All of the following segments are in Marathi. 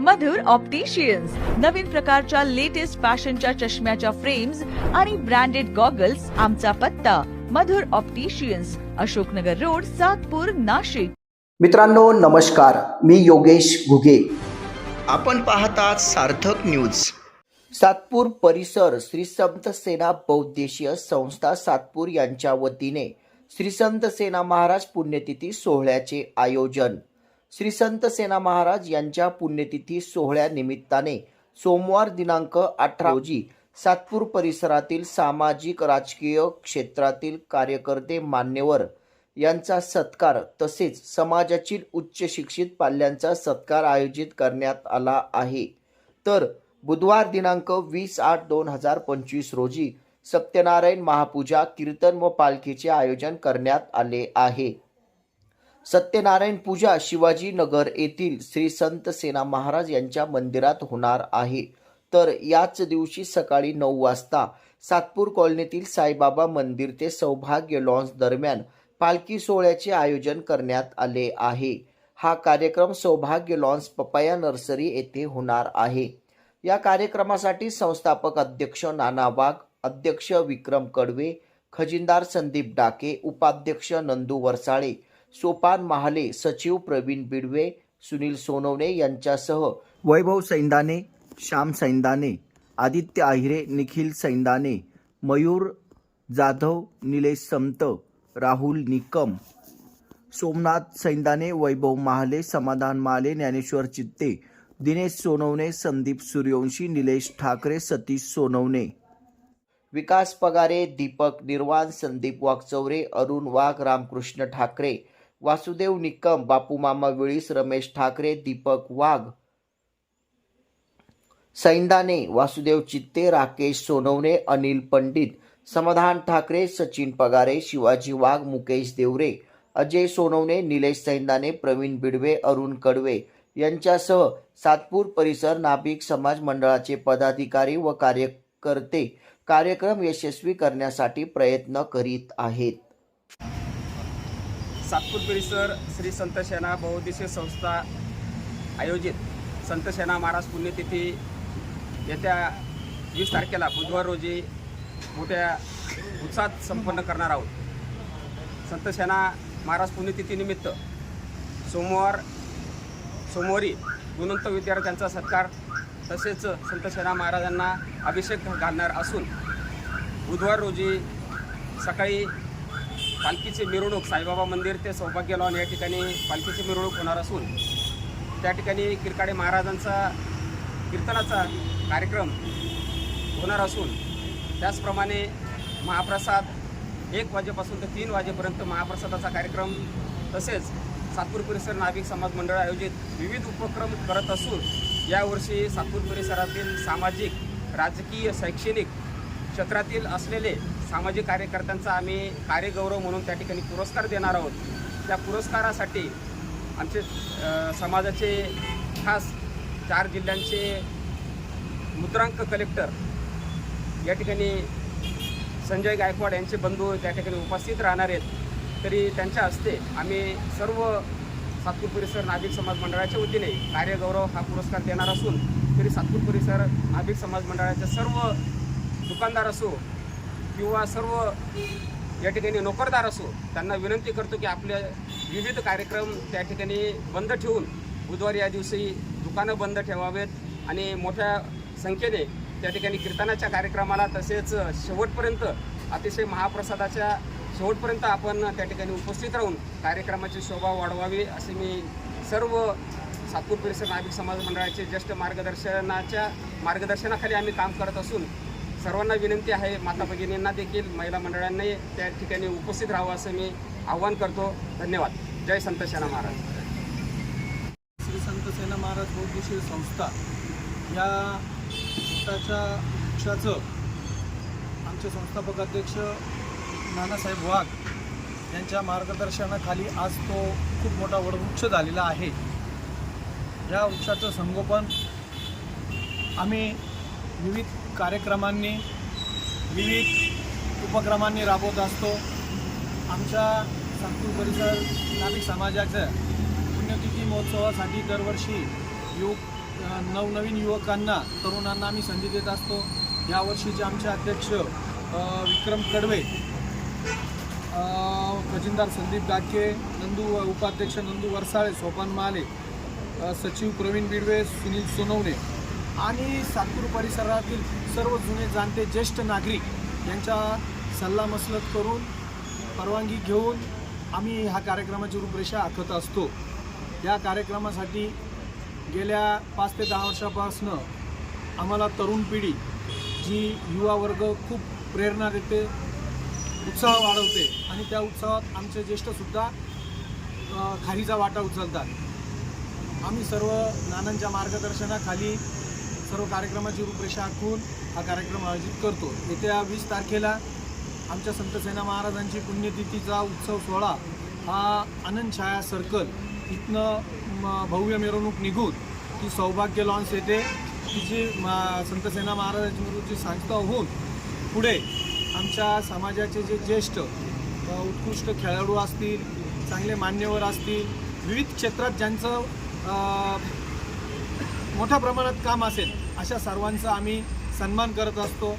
मधुर ऑप्टिशियन्स नवीन प्रकारच्या लेटेस्ट फॅशनच्या चष्म्याच्या फ्रेम्स आणि ब्रँडेड गॉगल्स आमचा पत्ता. Madhur opticians Ashoknagar road Satpur Nashik. मित्रांनो नमस्कार. मी योगेश घुगे. आपण पाहतात सार्थक न्यूज सातपूर परिसर श्री संत सेना बहुद्देशीय संस्था सातपूर यांच्या वतीने श्री संत सेना महाराज पुण्यतिथी सोहळ्याचे आयोजन. श्री संत सेना महाराज यांच्या पुण्यतिथी सोहळ्यानिमित्ताने सोमवार दिनांक अठरा रोजी सातपूर परिसरातील सामाजिक राजकीय क्षेत्रातील कार्यकर्ते मान्यवर यांचा सत्कार तसेच समाजातील उच्च शिक्षित पाल्यांचा सत्कार आयोजित करण्यात आला आहे. तर बुधवार दिनांक वीस आठ दोन हजार पंचवीस रोजी सत्यनारायण महापूजा कीर्तन व पालखीचे आयोजन करण्यात आले आहे. सत्यनारायण पूजा शिवाजी नगर येथील श्री संत सेना महाराज यांच्या मंदिरात होणार आहे. तर याच दिवशी सकाळी नऊ वाजता सातपूर कॉलनीतील साईबाबा मंदिर ते सौभाग्य लॉन्स दरम्यान पालखी सोहळ्याचे आयोजन करण्यात आले आहे. हा कार्यक्रम सौभाग्य लॉन्स पपाया नर्सरी येथे होणार आहे. या कार्यक्रमासाठी संस्थापक अध्यक्ष नाना वाघ अध्यक्ष विक्रम कडवे खजिनदार संदीप डाके उपाध्यक्ष नंदू वरसाळे सोपान महाले सचिव प्रवीण बिडवे सुनील सोनवणे यांच्यासह वैभव सैंदाने श्याम सैंदाने आदित्य आहिरे निखिल सैंदाने मयूर जाधव निलेश समत राहुल निकम सोमनाथ सैंदाने वैभव महाले समाधान माले ज्ञानेश्वर चित्ते दिनेश सोनवणे संदीप सूर्यवंशी निलेश ठाकरे सतीश सोनवणे. विकास पगारे दीपक निर्वाण संदीप वागचौरे अरुण वाघ रामकृष्ण ठाकरे वासुदेव निकम बापू मामा वेळीस रमेश ठाकरे दीपक वाघ. सैंदाने वासुदेव चित्ते राकेश सोनवणे अनिल पंडित समाधान ठाकरे सचिन पगारे शिवाजी वाघ मुकेश देवरे अजय सोनवणे निलेश सैंदाने प्रवीण बिडवे अरुण कडवे यांच्यासह सातपूर परिसर नाभिक समाज मंडळाचे पदाधिकारी व कार्यकर्ते कार्यक्रम यशस्वी करण्यासाठी प्रयत्न करीत आहेत. सातपूर परिसर श्री संत सेना बहुउद्देशीय संस्था आयोजित. संत सेना महाराज पुण्यतिथी येत्या वीस तारखेला बुधवार रोजी मोठ्या उत्साहात संपन्न करणार आहोत. संत सेना महाराज पुण्यतिथीनिमित्त सोमवार सोमवारी गुणवंत विद्यार्थ्यांचा सत्कार तसेच संत सेना महाराजांना अभिषेक घालणार असून बुधवार रोजी सकाळी पालखीची मिरवणूक साईबाबा मंदिर ते सौभाग्य लॉन या ठिकाणी पालखीची मिरवणूक होणार असून त्या ठिकाणी किरकाडे महाराजांचा कीर्तनाचा कार्यक्रम होणार असून त्याचप्रमाणे महाप्रसाद एक वाजेपासून ते तीन वाजेपर्यंत महाप्रसादाचा कार्यक्रम तसेच सातपूर परिसर नाभिक समाज मंडळ आयोजित विविध उपक्रम करत असून यावर्षी सातपूर परिसरातील सामाजिक राजकीय शैक्षणिक क्षेत्रातील असलेले सामाजिक कार्यकर्त्यांचा आम्ही कार्यगौरव म्हणून त्या ठिकाणी पुरस्कार देणार आहोत. त्या पुरस्कारासाठी आमचे समाजाचे खास चार जिल्ह्यांचे मुद्रांक कलेक्टर या ठिकाणी संजय गायकवाड यांचे बंधू त्या ठिकाणी उपस्थित राहणार आहेत. तरी त्यांच्या हस्ते आम्ही सर्व सातपूर परिसर नाभिक समाज मंडळाच्या वतीने कार्यगौरव हा पुरस्कार देणार असून तरी सातपूर परिसर नाभिक समाज मंडळाचे सर्व दुकानदार असो किंवा सर्व या ठिकाणी नोकरदार असो त्यांना विनंती करतो की आपले विविध कार्यक्रम त्या ठिकाणी बंद ठेवून बुधवारी या दिवशी दुकानं बंद ठेवावेत आणि मोठ्या संख्येने त्या ठिकाणी कीर्तनाच्या कार्यक्रमाला तसेच शेवटपर्यंत अतिशय महाप्रसादाच्या शेवटपर्यंत आपण त्या ठिकाणी उपस्थित राहून कार्यक्रमाची शोभा वाढवावी असे मी सर्व सातपूर परिसर नाभिक समाज मंडळाचे ज्येष्ठ मार्गदर्शनाच्या मार्गदर्शनाखाली आम्ही काम करत असून सर्वांना विनंती आहे माता भगिनींना देखील महिला मंडळांनी त्या ठिकाणी उपस्थित राहावं असं मी आव्हान करतो. धन्यवाद. जय संत सेना महाराज. श्री संत सेना महाराज बौद्धशील संस्था या संस्थाच्या वृक्षाचं आमचे संस्थापक अध्यक्ष नानासाहेब वाघ यांच्या मार्गदर्शनाखाली आज तो खूप मोठा वडवृक्ष झालेला आहे. या वृक्षाचं संगोपन आम्ही विविध कार्यक्रमांनी विविध उपक्रमांनी राबवत असतो. आमच्या सातपूर परिसर नाभिक समाजाच्या पुण्यतिथी महोत्सवासाठी दरवर्षी युवक नवनवीन युवकांना तरुणांना आम्ही संधी देत असतो. यावर्षीचे आमचे अध्यक्ष विक्रम कडवे खजिनदार संदीप डाके नंदू उपाध्यक्ष नंदू वरसाळे सोपान माले सचिव प्रवीण बिडवे सुनील सोनवणे आणि सातपूर परिसरातील सर्व जुने जाणते ज्येष्ठ नागरिक यांच्या सल्लामसलत करून परवानगी घेऊन आम्ही ह्या कार्यक्रमाची रूपरेषा आखत असतो. या कार्यक्रमासाठी गेल्या पाच ते दहा वर्षापासनं आम्हाला तरुण पिढी जी युवा वर्ग खूप प्रेरणा देते उत्साह वाढवते आणि त्या उत्साहात आमचे ज्येष्ठसुद्धा खारीचा वाटा उचलतात. आम्ही सर्व नानांच्या मार्गदर्शनाखाली सर्व कार्यक्रमाची रूपरेषा आखून हा कार्यक्रम आयोजित करतो. येत्या वीस तारखेला आमच्या संत सेना महाराजांची पुण्यतिथीचा उत्सव सोहळा हा आनंद छाया सर्कल इथनं म, भव्य मिरवणूक निघून ती सौभाग्य लॉन्स येते. तिची मा- संत सेना महाराजांची मिरवणूकची सांगता होऊन पुढे आमच्या समाजाचे जे ज्येष्ठ उत्कृष्ट खेळाडू असतील चांगले मान्यवर असतील विविध क्षेत्रात ज्यांचं मोठ्या प्रमाणात काम असेल अशा सर्वांचा आम्ही सन्मान करत असतो.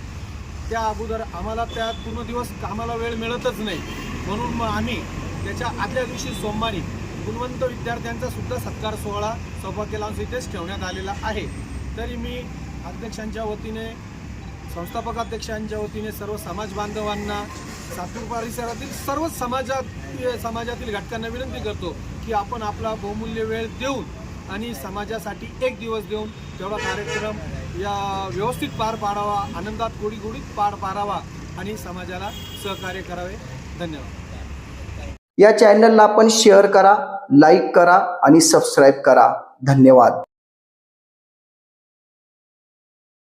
त्या अगोदर आम्हाला त्या पूर्ण दिवस कामाला वेळ मिळतच नाही. म्हणून मग आम्ही त्याच्या आदल्या दिवशी सोमवारी गुणवंत विद्यार्थ्यांचा सुद्धा सत्कार सोहळा सौभाग्य लावून इथेच ठेवण्यात आलेला आहे. तरी मी अध्यक्षांच्या वतीने संस्थापक अध्यक्षांच्या वतीने सर्व समाज बांधवांना सातूर परिसरातील सर्व समाजात समाजातील घटकांना विनंती करतो की आपण आपला बहुमूल्य वेळ देऊन आणि समाजासाठी एक दिवस देऊन तेवढा कार्यक्रम या व्यवस्थित पार पाडावा आनंदात गोडी गोडीत पार पाडावा आणि समाजाला सहकार्य करावे. धन्यवाद. या चॅनलला आपण शेअर करा लाईक करा आणि सबस्क्राईब करा. धन्यवाद.